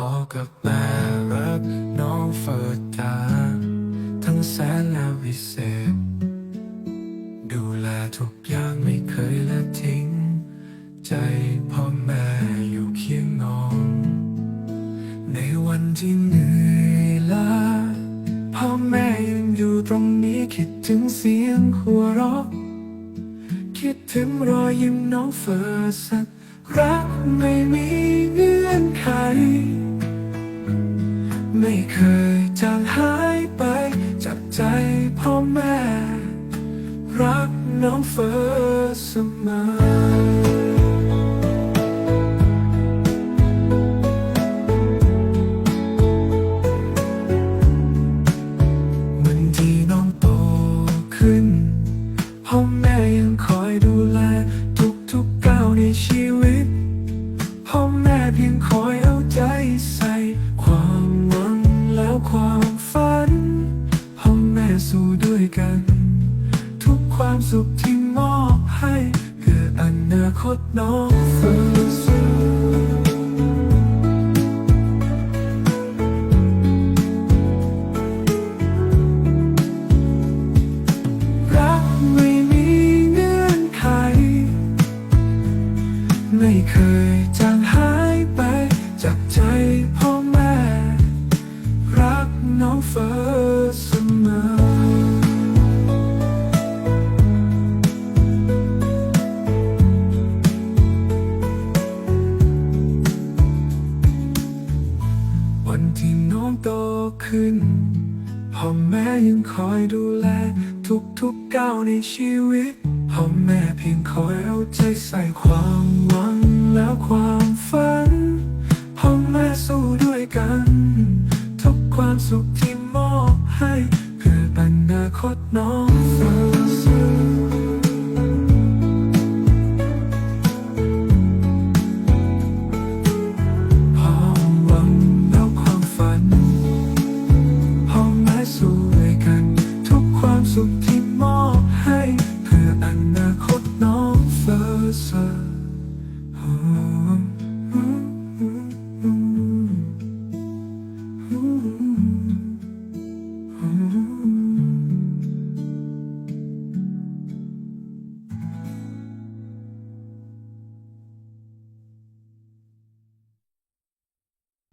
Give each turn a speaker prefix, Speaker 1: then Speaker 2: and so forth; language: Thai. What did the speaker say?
Speaker 1: พ่อกับแม่รักน้องเฟิร์ดาทั้งแสนและวิเศษ ดูแลทุกอย่างไม่เคยละทิ้ง ใจพ่อแม่อยู่เคียงน้อง ในวันที่เหนื่อยล้าพ่อแม่ยังอยู่ตรงนี้คิดถึงเสียงหัวเราะคิดถึงรอยยิ้มน้องเฟิร์สสักรักไม่มีเงื่อนไข ไม่เคยจางหายไป จากใจพ่อแม่ รักน้องเฟิร์สเสมอวันที่น้องโตขึ้น ความฝันพ่อแม่สู้ด้วยกัน ทุกความสุขที่มอบให้เพื่ออนาคตน้องเฟิร์สรักไม่มีเงื่อนไขไม่เคย น้องเฟิร์สเสมอวันที่น้องโตขึ้นพ่อแม่ยังคอยดูแล ทุกๆก้าวในชีวิตพ่อแม่เพียงคอยเอาใจใส่ความหวังแล้วความฝัน ให้เพื่ออนาคตน้องเฟิร์สส์พอบังนกความฝันพอแม่สวยกันทุกความสุขที่มอบให้ เพื่ออนาคตน้องเฟิร์ส